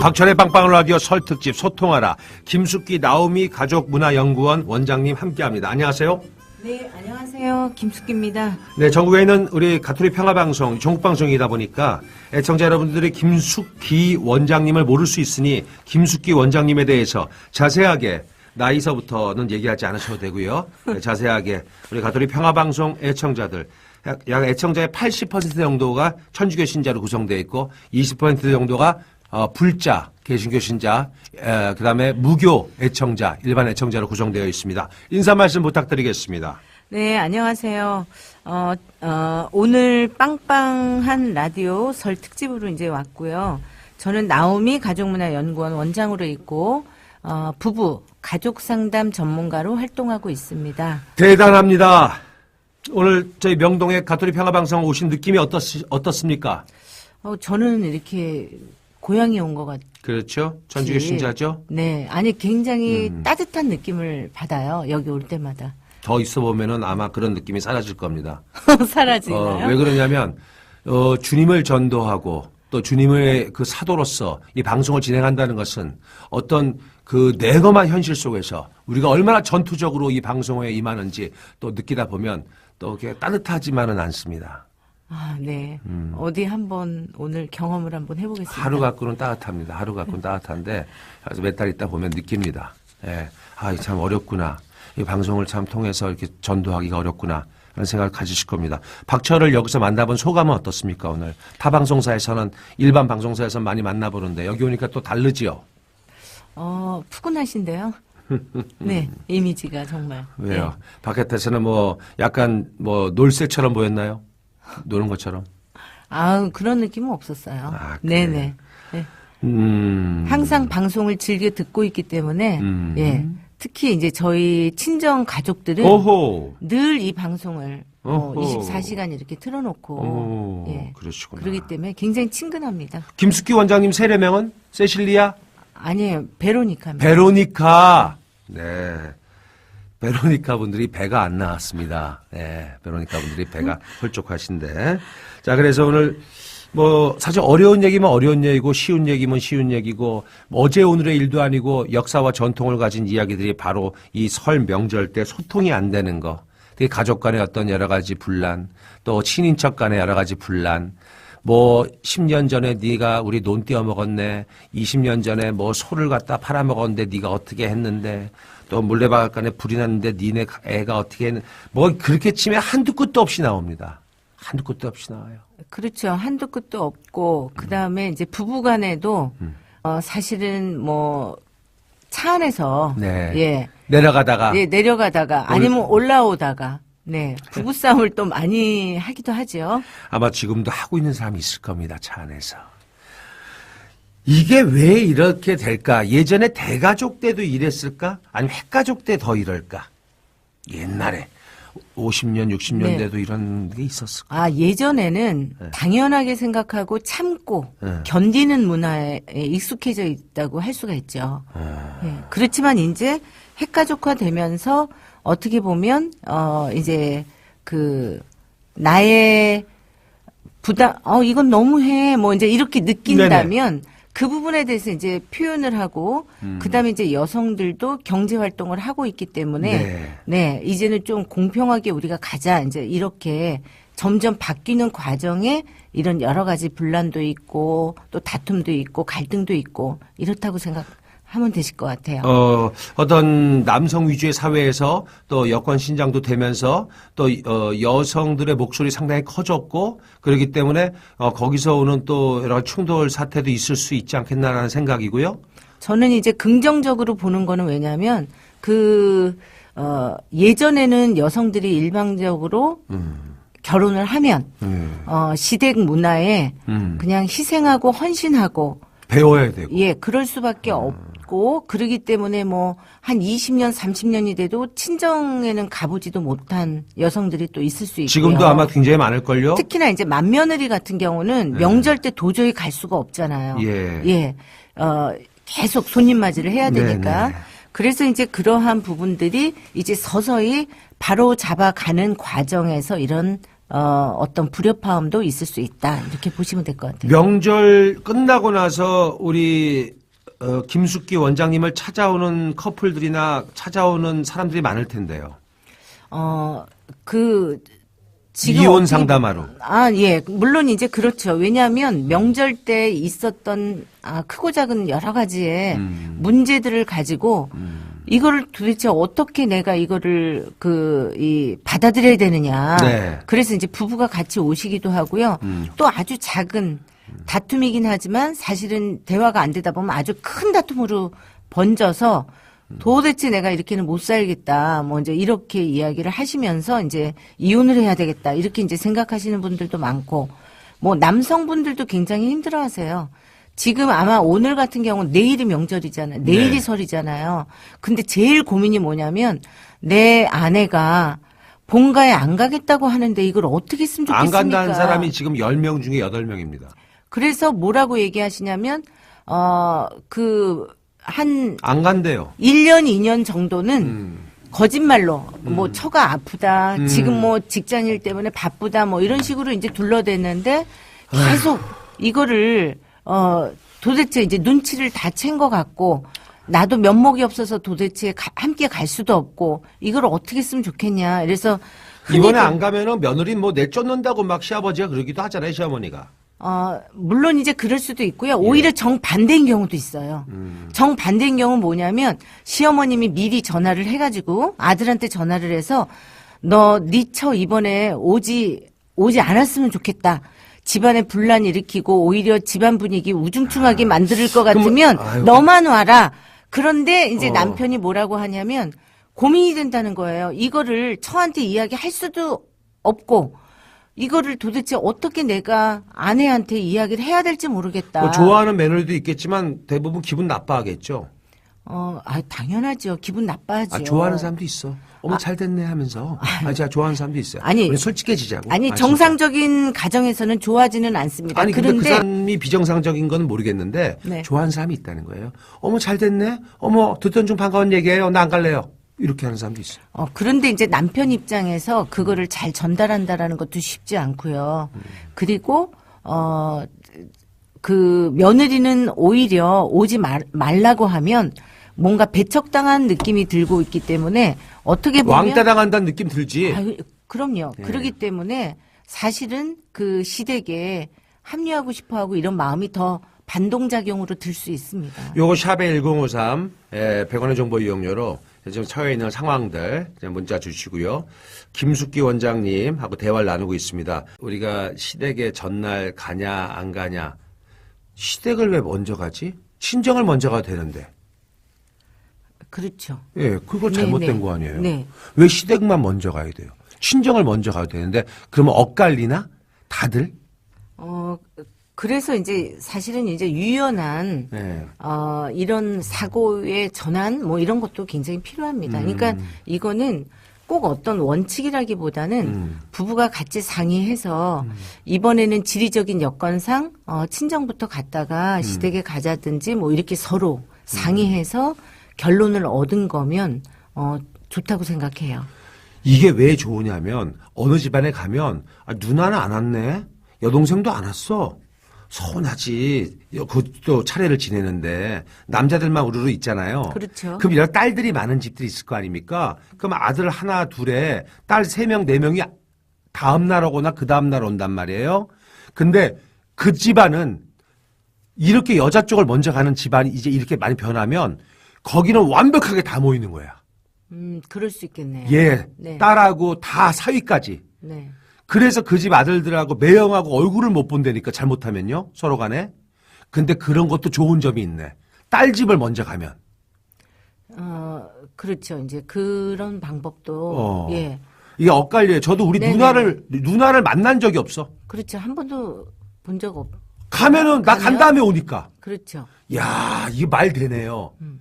박철의 빵빵 라디오 설 특집 소통하라 김숙기 나오미 가족문화연구원 원장님 함께합니다. 안녕하세요. 네, 안녕하세요. 김숙기입니다. 네, 전국에 있는 우리 가톨릭 평화방송, 전국방송이다 보니까 애청자 여러분들이 김숙기 원장님을 모를 수 있으니 김숙기 원장님에 대해서 자세하게 나이서부터는 얘기하지 않으셔도 되고요. 네, 자세하게 우리 가톨릭 평화방송 애청자들 약, 약 애청자의 80% 정도가 천주교 신자로 구성되어 있고 20% 정도가 어, 불자, 개신교 신자, 에, 그다음에 무교 애청자, 일반 애청자로 구성되어 있습니다. 인사 말씀 부탁드리겠습니다. 네, 안녕하세요. 어, 어, 오늘 빵빵한 라디오 설 특집으로 이제 왔고요. 저는 나오미 가족문화연구원 원장으로 있고, 어, 부부 가족 상담 전문가로 활동하고 있습니다. 대단합니다. 오늘 저희 명동의 가톨릭 평화방송 오신 느낌이 어떻, 어떻습니까? 어, 저는 이렇게 고향에 온 것 같아요. 그렇죠. 천주교 신자죠. 네, 아니 굉장히 음. 따뜻한 느낌을 받아요. 여기 올 때마다. 더 있어 보면은 아마 그런 느낌이 사라질 겁니다. 사라지나요? 어, 왜 그러냐면 어, 주님을 전도하고 또 주님의 그 사도로서 이 방송을 진행한다는 것은 어떤 그 내거만 현실 속에서 우리가 얼마나 전투적으로 이 방송에 임하는지 또 느끼다 보면 또 이렇게 따뜻하지만은 않습니다. 아, 네. 어디 한번 오늘 경험을 한번 해보겠습니다. 음. 하루 갖고는 따뜻합니다. 하루 갖고는 따뜻한데 그래서 몇 달 있다 보면 느낍니다. 예. 아, 이참 어렵구나. 이 방송을 참 통해서 이렇게 전도하기가 어렵구나. 라는 생각을 가지실 겁니다. 박철을 여기서 만나본 소감은 어떻습니까, 오늘? 타 방송사에서는 일반 방송사에서 많이 만나보는데 여기 오니까 또 다르지요? 어, 푸근하신데요? 네, 이미지가 정말. 왜요? 바깥에서는 뭐 약간 뭐 놀새처럼 보였나요? 노는 것처럼? 아 그런 느낌은 없었어요. 아? 네네. 네. 음. 항상 방송을 즐겨 듣고 있기 때문에, 음. 예. 특히 이제 저희 친정 가족들은. 늘 이 방송을 어, 어허. 24시간 이렇게 틀어놓고, 오, 예. 그러시구나. 그러기 때문에 굉장히 친근합니다. 김숙기 원장님 세례명은 세실리아? 아니에요, 베로니카입니다. 베로니카. 네. 베로니카 분들이 배가 안 나왔습니다. 네. 베로니카 분들이 배가 홀쭉하신데. 자, 그래서 오늘 뭐 사실 어려운 얘기면 어려운 얘기고 쉬운 얘기면 쉬운 얘기고 뭐 어제 오늘의 일도 아니고 역사와 전통을 가진 이야기들이 바로 이 설 명절 때 소통이 안 되는 거. 특히 가족 간의 어떤 여러 가지 분란, 또 친인척 간의 여러 가지 분란, 뭐 10년 전에 네가 우리 논 띄어 먹었네. 20년 전에 뭐 소를 갖다 팔아 먹었는데 네가 어떻게 했는데 또 물레바간에 불이 났는데 니네 애가 어떻게 했는 뭐 그렇게 치면 한두 끝도 없이 나옵니다. 한두 끝도 없이 나와요. 그렇죠. 한도 끝도 없고, 그 다음에 이제 부부 간에도, 음. 어, 사실은 뭐, 차 안에서, 네. 예. 내려가다가 네, 내려가다가, 아니면 올라오다가, 네. 부부 싸움을 또 많이 하기도 하죠. 아마 지금도 하고 있는 사람이 있을 겁니다. 차 안에서. 이게 왜 이렇게 될까? 예전에 대가족 때도 이랬을까? 아니면 핵가족 때 더 이럴까? 옛날에 50년, 60년 네. 대도 이런 게 있었을까? 아, 예전에는 당연하게 생각하고 참고 네. 견디는 문화에 익숙해져 있다고 할 수가 있죠. 예. 그렇지만 이제 핵가족화 되면서 어떻게 보면, 어, 이제 그, 나의 부담, 어, 이건 너무해. 뭐 이제 이렇게 느낀다면 그 부분에 대해서 이제 표현을 하고 그 다음에 이제 여성들도 경제 활동을 하고 있기 때문에 네. 네, 이제는 좀 공평하게 우리가 가자. 이제 이렇게 점점 바뀌는 과정에 이런 여러 가지 분란도 있고 또 다툼도 있고 갈등도 있고 이렇다고 생각 하면 되실 것 같아요. 어, 어떤 남성 위주의 사회에서 또 여권 신장도 되면서 또 어, 여성들의 목소리 상당히 커졌고 그렇기 때문에 어, 거기서 오는 또 여러 충돌 사태도 있을 수 있지 않겠나라는 생각이고요. 저는 이제 긍정적으로 보는 거는 왜냐하면 그 어, 예전에는 여성들이 일방적으로 결혼을 하면 음, 어, 시댁 문화에 음. 그냥 희생하고 헌신하고 배워야 되고. 예, 그럴 수밖에 없 고 그러기 때문에 뭐 한 20년, 30년이 돼도 친정에는 가보지도 못한 여성들이 또 있을 수 있고요. 지금도 아마 굉장히 많을걸요? 특히나 이제 맏며느리 같은 경우는 명절 때 도저히 갈 수가 없잖아요. 예. 예. 어, 계속 손님 맞이를 해야 되니까. 네네. 그래서 이제 그러한 부분들이 이제 서서히 바로 잡아가는 과정에서 이런 어, 어떤 불협화음도 있을 수 있다. 이렇게 보시면 될 것 같아요. 명절 끝나고 나서 우리 어, 김숙기 원장님을 찾아오는 커플들이나 찾아오는 사람들이 많을 텐데요. 어, 그, 지금 이혼 상담하러. 아, 예. 물론 이제 그렇죠. 왜냐하면 명절 때 있었던 아, 크고 작은 여러 가지의 음. 문제들을 가지고 이거를 도대체 어떻게 내가 이거를 그, 이, 받아들여야 되느냐. 네. 그래서 이제 부부가 같이 오시기도 하고요. 음. 또 아주 작은 다툼이긴 하지만 사실은 대화가 안 되다 보면 아주 큰 다툼으로 번져서 도대체 내가 이렇게는 못 살겠다. 뭐 이제 이렇게 이야기를 하시면서 이제 이혼을 해야 되겠다. 이렇게 이제 생각하시는 분들도 많고 뭐 남성분들도 굉장히 힘들어 하세요. 지금 아마 오늘 같은 경우는 내일이 명절이잖아요. 내일이 네. 설이잖아요. 근데 제일 고민이 뭐냐면 내 아내가 본가에 안 가겠다고 하는데 이걸 어떻게 했으면 좋겠습니까? 안 간다는 사람이 지금 10명 중에 8명입니다. 그래서 뭐라고 얘기하시냐면 어그한 안 간대요. 1년 2년 정도는 음. 거짓말로 뭐 처가 아프다 음. 지금 뭐 직장일 때문에 바쁘다 뭐 이런 식으로 이제 둘러댔는데 계속 이거를 어 도대체 이제 눈치를 다 챈 것 같고 나도 면목이 없어서 도대체 가- 함께 갈 수도 없고 이걸 어떻게 했으면 좋겠냐 그래서 이번에 흔히들- 안 가면은 며느리 뭐 내쫓는다고 막 시아버지가 그러기도 하잖아요, 시어머니가. 어, 물론 이제 그럴 수도 있고요. 예. 오히려 정반대인 경우도 있어요. 음. 정반대인 경우는 뭐냐면 시어머님이 미리 전화를 해가지고 아들한테 전화를 해서 너네처 이번에 오지 오지 않았으면 좋겠다. 집안에 분란 일으키고 오히려 집안 분위기 우중충하게 만들 것 같으면 아. 아유. 너만 와라. 그런데 이제 어. 남편이 뭐라고 하냐면 고민이 된다는 거예요. 이거를 처한테 이야기할 수도 없고 이거를 도대체 어떻게 내가 아내한테 이야기를 해야 될지 모르겠다. 뭐 좋아하는 며느리도 있겠지만 대부분 기분 나빠하겠죠. 어, 아, 당연하죠. 기분 나빠하죠. 아, 좋아하는 사람도 있어. 어머, 잘 됐네 하면서. 아, 제가 좋아하는 사람도 있어요. 아니, 솔직해지자고. 아니 아, 정상적인 가정에서는 좋아하지는 진짜. 않습니다. 아니, 근데 그 그런데 사람이 비정상적인 건 모르겠는데, 네. 좋아하는 사람이 있다는 거예요. 어머, 잘 됐네? 어머, 듣던 중 반가운 얘기예요. 나 안 갈래요. 이렇게 하는 사람도 있어요. 어, 그런데 이제 남편 입장에서 그거를 잘 전달한다라는 것도 쉽지 않고요. 그리고 어, 그 며느리는 오히려 오지 말, 말라고 하면 뭔가 배척당한 느낌이 들고 있기 때문에 어떻게 보면 왕따 당한다는 느낌 들지. 아유, 그럼요. 예. 그러기 때문에 사실은 그 시댁에 합류하고 싶어 하고 이런 마음이 더 반동작용으로 들 수 있습니다. 요거 샵의 1053, 에, 100원의 정보 이용료로 지금 처해 있는 상황들 문자 주시고요. 김숙기 원장님하고 대화를 나누고 있습니다. 우리가 시댁에 전날 가냐 안 가냐. 시댁을 왜 먼저 가지? 친정을 먼저 가도 되는데. 그렇죠. 예, 그거 네, 잘못된 네. 거 아니에요? 네. 왜 시댁만 먼저 가야 돼요? 친정을 먼저 가도 되는데 그러면 엇갈리나? 다들? 어, 그래서 이제 사실은 이제 유연한 예. 어, 이런 사고의 전환 뭐 이런 것도 굉장히 필요합니다. 그러니까 이거는 꼭 어떤 원칙이라기보다는 음. 부부가 같이 상의해서 이번에는 지리적인 여건상 어, 친정부터 갔다가 음. 시댁에 가자든지 뭐 이렇게 서로 상의해서 결론을 얻은 거면 어, 좋다고 생각해요. 이게 왜 좋으냐면 어느 집안에 가면 아, 누나는 안 왔네 여동생도 안 왔어 서운하지 여- 그것도 차례를 지내는데 남자들만 우르르 있잖아요 그렇죠. 그럼 이런 딸들이 많은 집들이 있을 거 아닙니까 그럼 아들 하나 둘에 딸 세 명 네 명이 다음 날 오거나 그 다음 날 온단 말이에요 근데 그 집안은 이렇게 여자 쪽을 먼저 가는 집안이 이제 이렇게 많이 변하면 거기는 완벽하게 다 모이는 거야 음, 그럴 수 있겠네요. 예, 네. 딸하고 다 사위까지. 네. 그래서 그 집 아들들하고 매형하고 얼굴을 못 본다니까 잘못하면요 서로 간에. 근데 그런 것도 좋은 점이 있네. 딸 집을 먼저 가면. 어, 그렇죠. 이제 그런 방법도 어. 예. 이게 엇갈려요. 저도 우리 네네. 누나를 누나를 만난 적이 없어. 그렇죠. 한 번도 본 적 없. 가면은 나 간? 다음에 오니까. 그렇죠. 야, 이게 말 되네요. 음.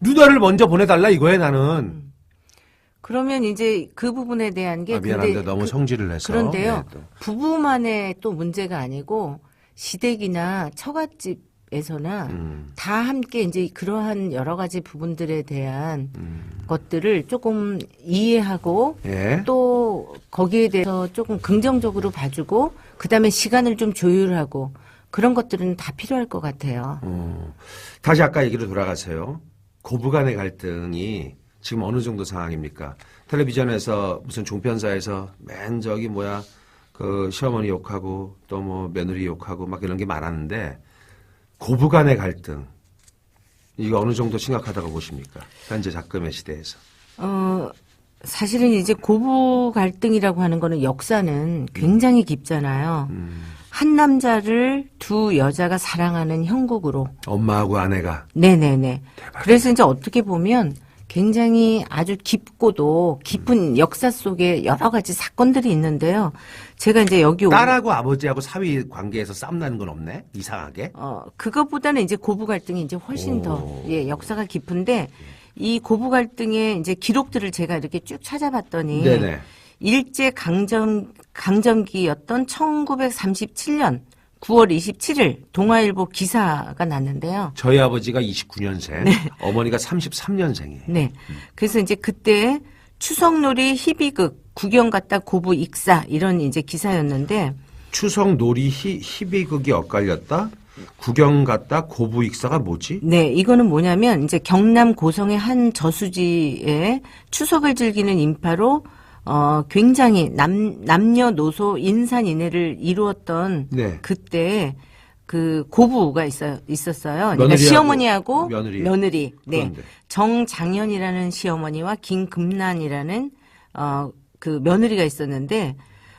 누나를 먼저 보내달라 이거예요 나는. 그러면 이제 그 부분에 대한 게 아, 미안한데 근데 너무 그- 성질을 내서. 그런데요. 네, 또. 부부만의 또 문제가 아니고 시댁이나 처갓집 집에서나 음. 다 함께 이제 그러한 여러 가지 부분들에 대한 음. 것들을 조금 이해하고 예. 또 거기에 대해서 조금 긍정적으로 봐주고 그다음에 시간을 좀 조율하고 그런 것들은 다 필요할 것 같아요. 어, 다시 아까 얘기로 돌아가세요. 고부간의 갈등이 지금 어느 정도 상황입니까? 텔레비전에서 무슨 종편사에서 맨 저기 뭐야 그 시어머니 욕하고 또 뭐 며느리 욕하고 막 이런 게 많았는데 고부간의 갈등 이거 어느 정도 심각하다고 보십니까? 현재 작금의 시대에서. 어, 사실은 이제 고부 갈등이라고 하는 거는 역사는 굉장히 깊잖아요. 음. 한 남자를 두 여자가 사랑하는 형국으로. 엄마하고 아내가 네네네. 그래서 이제 어떻게 보면 굉장히 아주 깊고도 깊은 역사 속에 여러 가지 사건들이 있는데요. 제가 이제 여기 오- 딸하고 아버지하고 사위 관계에서 쌈 나는 건 없네? 이상하게. 어, 그것보다는 이제 고부 갈등이 이제 훨씬 더, 오. 예, 역사가 깊은데, 이 고부 갈등의 이제 기록들을 제가 이렇게 쭉 찾아봤더니, 네네. 일제 강점, 강점기였던 1937년 9월 27일 동아일보 기사가 났는데요. 저희 아버지가 29년생, 어머니가 33년생이에요. 네. 그래서 이제 그때 추석놀이 희비극 구경 갔다 고부 익사 이런 이제 기사였는데, 추석 놀이 희, 희비극이 엇갈렸다? 구경 갔다 고부 익사가 뭐지? 네, 이거는 뭐냐면 이제 경남 고성의 한 저수지에 추석을 즐기는 인파로 어 굉장히 남 남녀노소 인산인해를 이루었던 네. 그때 그 고부가 있어 있었어요. 그러니까 시어머니하고 며느리. 며느리. 네. 그런데. 정장현이라는 시어머니와 김금란이라는 어 그 며느리가 있었는데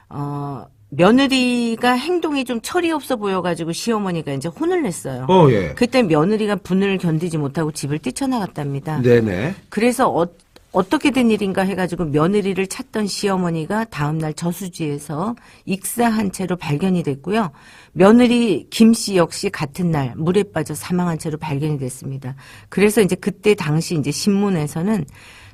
어 며느리가 행동이 좀 철이 없어 보여가지고 시어머니가 이제 혼을 냈어요. 어, 예. 그때 며느리가 분을 견디지 못하고 집을 뛰쳐나갔답니다. 네네. 그래서 어, 어떻게 된 일인가 해가지고 며느리를 찾던 시어머니가 다음날 저수지에서 익사한 채로 발견이 됐고요. 며느리 김 씨 역시 같은 날 물에 빠져 사망한 채로 발견이 됐습니다. 그래서 이제 그때 당시 이제 신문에서는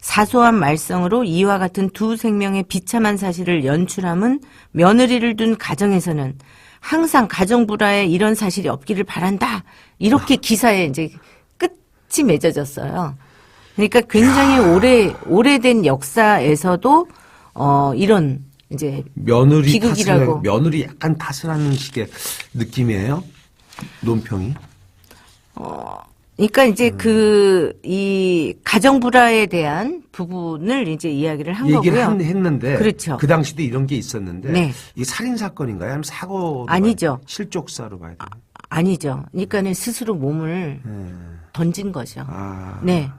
사소한 말썽으로 이와 같은 두 생명의 비참한 사실을 연출함은 며느리를 둔 가정에서는 항상 가정 불화에 이런 사실이 없기를 바란다. 이렇게 기사에 이제 끝이 맺어졌어요. 그러니까 굉장히 오래 오래된 역사에서도 어 이런 이제 며느리 비극이라고. 탓을, 며느리 약간 탓을 하는 식의 느낌이에요? 논평이? 그러니까 이제 음. 그이 가정 불화에 대한 부분을 이제 이야기를 한 얘기를 거고요. 한- 했는데. 그렇죠. 그 당시도 이런 게 있었는데. 네. 이게 살인 사건인가요? 아니면 사고? 아니죠. 실족사로 봐야 돼요. 아니죠. 그러니까는 스스로 몸을 던진 거죠. 네. 아. 네.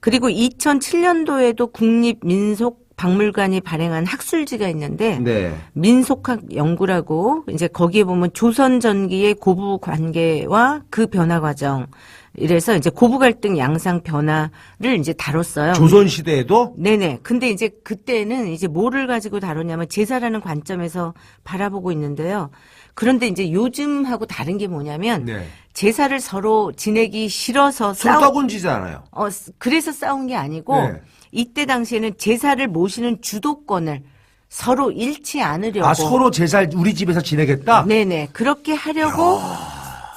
그리고 2007년도에도 국립민속 박물관이 발행한 학술지가 있는데 네. 민속학 연구라고 이제 거기에 보면 조선 전기의 고부 관계와 그 변화 과정 이래서 이제 고부 갈등 양상 변화를 이제 다뤘어요. 조선 시대에도? 네네. 근데 이제 그때는 이제 뭐를 가지고 다뤘냐면 제사라는 관점에서 바라보고 있는데요. 그런데 이제 요즘하고 다른 게 뭐냐면 네. 제사를 서로 지내기 싫어서 싸우 손가곤지잖아요. 어 쓰- 그래서 싸운 게 아니고 네. 이때 당시에는 제사를 모시는 주도권을 서로 잃지 않으려고 아, 서로 제살 우리 집에서 지내겠다? 네네 그렇게 하려고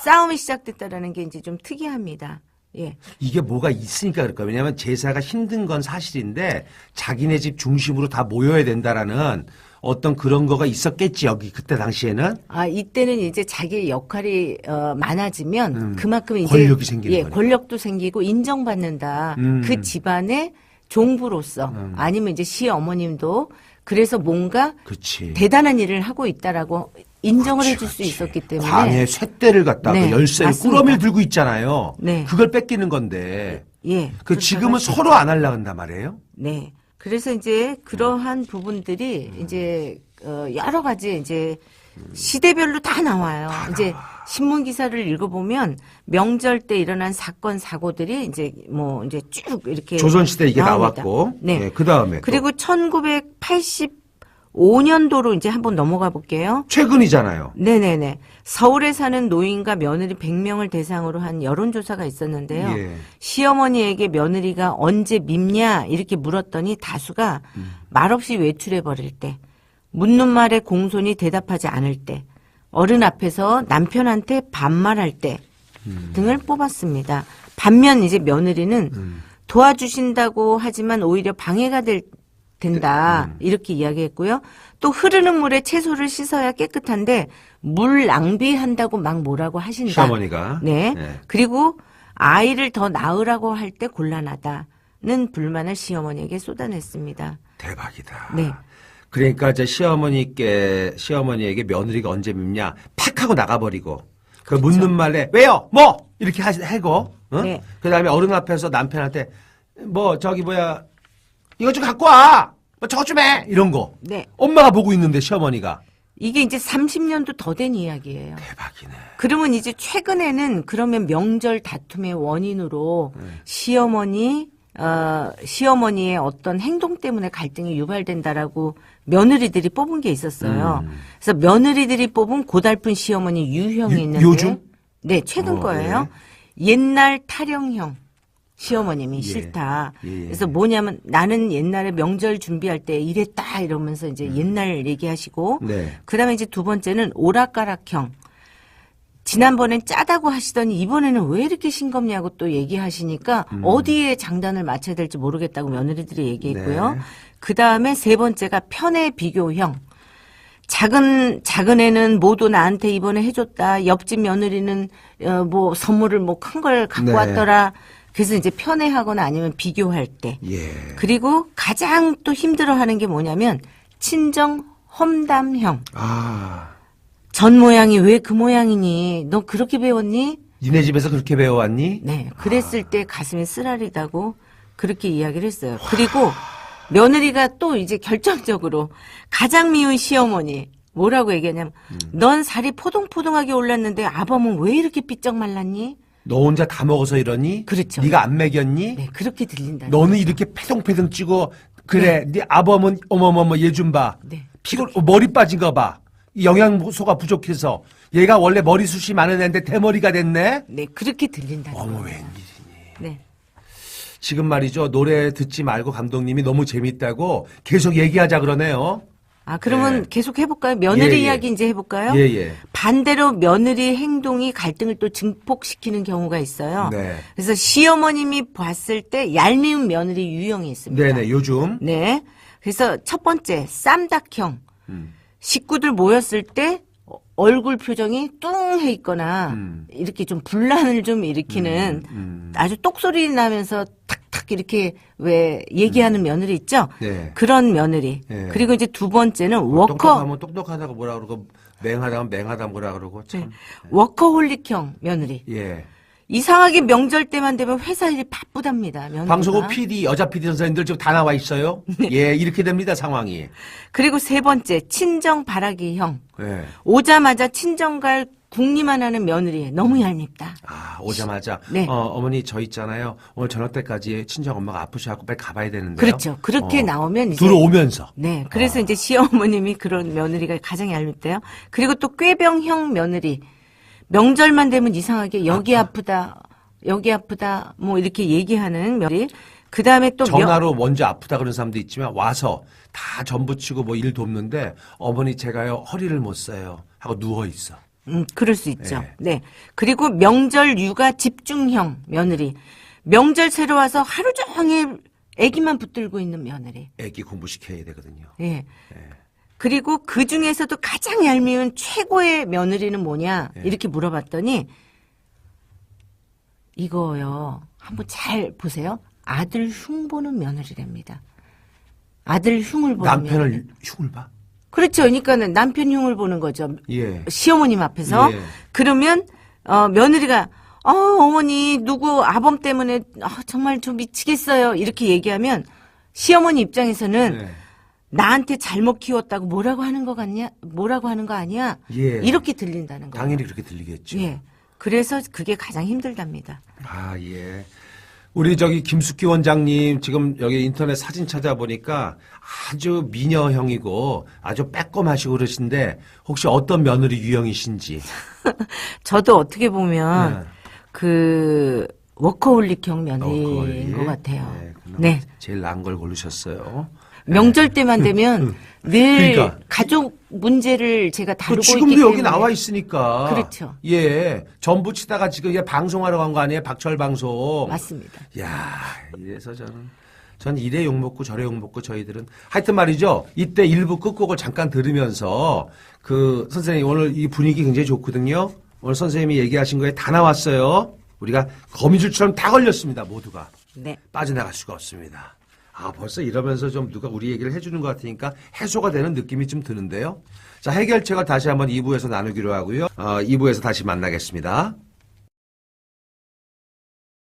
싸움이 시작됐다라는 게 이제 좀 특이합니다. 예. 이게 뭐가 있으니까 그럴까? 왜냐하면 제사가 힘든 건 사실인데 자기네 집 중심으로 다 모여야 된다라는 어떤 그런 거가 있었겠지 여기 그때 당시에는 아 이때는 이제 자기의 역할이 어, 많아지면 음, 그만큼 이제 권력이 생기는 예, 거네. 권력도 생기고 인정받는다. 음. 그 집안의 종부로서 아니면 이제 시 어머님도 그래서 뭔가 그치 대단한 일을 하고 있다라고 인정을 그렇지, 해줄 수 그렇지. 있었기 때문에 광에 쇳대를 갖다 네, 그 열쇠를 맞습니다. 꾸러미를 들고 있잖아요. 네. 그걸 뺏기는 건데 예. 그 그렇다고 지금은 할수 서로 안 하려고 한단 말이에요. 네. 그래서 이제 그러한 부분들이 이제 어 여러 가지 이제 시대별로 다 나와요. 이제 신문 기사를 읽어보면 명절 때 일어난 사건 사고들이 이제 뭐 이제 쭉 이렇게 조선 시대 이게 나옵니다. 나왔고 네. 그 다음에 그리고 1985년도로 이제 한번 넘어가 볼게요. 최근이잖아요. 네네네. 서울에 사는 노인과 며느리 100명을 대상으로 한 여론조사가 있었는데요. 예. 시어머니에게 며느리가 언제 밉냐 이렇게 물었더니 다수가 말없이 외출해 버릴 때, 묻는 말에 공손히 대답하지 않을 때, 어른 앞에서 남편한테 반말할 때 등을 뽑았습니다. 반면 이제 며느리는 음. 도와주신다고 하지만 오히려 방해가 될 된다 음. 이렇게 이야기했고요. 또 흐르는 물에 채소를 씻어야 깨끗한데 물 낭비한다고 막 뭐라고 하신다. 시어머니가. 네. 네. 그리고 아이를 더 낳으라고 할 때 곤란하다는 불만을 시어머니에게 쏟아냈습니다. 대박이다. 네. 그러니까 이제 시어머니께 시어머니에게 며느리가 언제 밉냐 팍 하고 나가버리고 그 묻는 말에 왜요 뭐 이렇게 하- 하고 어? 네. 그다음에 어른 앞에서 남편한테 뭐 저기 뭐야 이거 좀 갖고 와 뭐 저것 좀 해 이런 거 네. 엄마가 보고 있는데 시어머니가 이게 이제 30년도 더 된 이야기예요. 대박이네 그러면 이제 최근에는 그러면 명절 다툼의 원인으로 시어머니 어 시어머니의 어떤 행동 때문에 갈등이 유발된다라고 며느리들이 뽑은 게 있었어요. 음. 그래서 며느리들이 뽑은 고달픈 시어머니 유형이 요- 있는데 요즘? 네, 최근 어, 거예요. 옛날 타령형 시어머님이 예. 싫다. 예. 그래서 뭐냐면 나는 옛날에 명절 준비할 때 이랬다 이러면서 이제 옛날 얘기하시고 네 그다음에 이제 두 번째는 오락가락형. 지난번엔 짜다고 하시더니 이번에는 왜 이렇게 싱겁냐고 또 얘기하시니까 음. 어디에 장단을 맞춰야 될지 모르겠다고 며느리들이 얘기했고요. 네. 그 다음에 세 번째가 편의 비교형. 작은 작은 애는 모두 나한테 이번에 해줬다. 옆집 며느리는 어, 뭐 선물을 뭐 큰 걸 갖고 네. 왔더라. 그래서 이제 편애하거나 아니면 비교할 때. 예. 그리고 가장 또 힘들어하는 게 뭐냐면 친정 험담형. 아 전 모양이 왜 그 모양이니? 너 그렇게 배웠니? 니네 집에서 그렇게 배워왔니 네. 그랬을 때 가슴이 쓰라리다고 그렇게 이야기를 했어요. 그리고 며느리가 또 이제 결정적으로 가장 미운 시어머니 뭐라고 얘기하냐면 넌 살이 포동포동하게 올랐는데 아범은 왜 이렇게 삐쩍 말랐니? 너 혼자 다 먹어서 이러니 그렇죠. 네가 안 먹였니 네, 그렇게 들린다. 너는 이렇게 패동패동 찌고 그래 네, 아범은 어머머머 얘 좀 봐. 네. 피곤 어, 머리 빠진 거 봐. 이 영양소가 부족해서 얘가 원래 머리숱이 많은 애인데 대머리가 됐네. 네, 그렇게 들린다. 어머 웬일이니. 네. 지금 말이죠 노래 듣지 말고 감독님이 너무 재밌다고 계속 얘기하자 그러네요. 아, 그러면 네. 계속 해볼까요? 며느리 예, 예. 이야기 이제 해볼까요? 예 예. 반대로 며느리 행동이 갈등을 또 증폭시키는 경우가 있어요. 네. 그래서 시어머님이 봤을 때 얄미운 며느리 유형이 있습니다. 네네 요즘 네. 그래서 첫 번째 쌈닭형. 음. 식구들 모였을 때 어- 얼굴 표정이 뚱해 있거나 음. 이렇게 좀 분란을 좀 일으키는 음. 아주 똑소리 나면서 탁 탁 이렇게 왜 얘기하는 며느리 있죠? 네. 그런 며느리. 네. 그리고 이제 두 번째는 워커 똑똑하면 똑똑하다고 뭐라 그러고 맹하다면 맹하다 뭐라 그러고 참. 워커홀릭형 며느리. 예. 이상하게 명절 때만 되면 회사 일이 바쁘답니다. 며느리가. 방송국 PD 여자 PD 선생님들 지금 다 나와 있어요. 네. 예 이렇게 됩니다 상황이. 그리고 세 번째 친정 바라기형. 예. 오자마자 친정 갈 궁리만 하는 며느리 너무 얄밉다. 아 오자마자 네. 어, 어머니 저 있잖아요. 오늘 저녁 때까지 친정 엄마가 아프셔갖고 빨리 가봐야 되는데요. 그렇죠. 그렇게 어. 나오면 이제 들어오면서 네. 그래서 이제 시어머님이 그런 며느리가 가장 얄밉대요. 그리고 또 꾀병형 며느리. 명절만 되면 이상하게 여기 아 프다, 여기 아프다, 뭐 이렇게 얘기하는 며느리. 그 다음에 또 며- 전화로 먼저 아프다 그런 사람도 있지만 와서 다 전부 치고 뭐 일 돕는데 어머니 제가요 허리를 못 써요 하고 누워 있어. 음, 그럴 수 있죠. 네. 네. 그리고 명절 육아 집중형 며느리. 명절 새로 와서 하루 종일 아기만 붙들고 있는 며느리. 애기 공부시켜야 되거든요. 예. 그리고 그 중에서도 가장 얄미운 최고의 며느리는 뭐냐? 네. 이렇게 물어봤더니 이거요. 한번 잘 보세요. 아들 흉 보는 며느리랍니다. 아들 흉을 보는 며느리. 남편을 흉을 봐. 그렇죠. 그러니까는 남편 흉을 보는 거죠. 예. 시어머님 앞에서 예. 그러면 어 며느리가 어 어머니 누구 아범 때문에 아, 정말 좀 미치겠어요 이렇게 얘기하면 시어머니 입장에서는 네. 나한테 잘못 키웠다고 뭐라고 하는 거 같냐 뭐라고 하는 거 아니야 예. 이렇게 들린다는 거예요. 당연히 그렇게 들리겠죠. 예. 그래서 그게 가장 힘들답니다. 아, 예. 우리 저기 김숙기 원장님 지금 여기 인터넷 사진 찾아보니까 아주 미녀형이고 아주 빼꼼하시고 그러신데 혹시 어떤 며느리 유형이신지. 저도 어떻게 보면 네. 그 워커홀릭형 며느리인 워커홀릭. 것 같아요. 네, 그나마 네. 제일 나은 걸 고르셨어요. 명절 때만 되면 늘 그러니까. 가족 문제를 제가 그 다루고 지금도 있기 여기 때문에 나와 있으니까. 그렇죠. 예. 전부 치다가 지금 이게 방송하러 간 거 아니에요? 박철 방송. 맞습니다. 야 이래서 저는 전 이래 욕먹고 저래 욕먹고 저희들은 하여튼 말이죠. 이때 일부 끝곡을 잠깐 들으면서 그 선생님 오늘 이 분위기 굉장히 좋거든요. 오늘 선생님이 얘기하신 거에 다 나왔어요. 우리가 거미줄처럼 다 걸렸습니다. 모두가. 네. 빠져나갈 수가 없습니다. 아, 벌써 이러면서 좀 누가 우리 얘기를 해주는 것 같으니까 해소가 되는 느낌이 좀 드는데요. 자, 해결책을 다시 한번 2부에서 나누기로 하고요. 어, 2부에서 다시 만나겠습니다.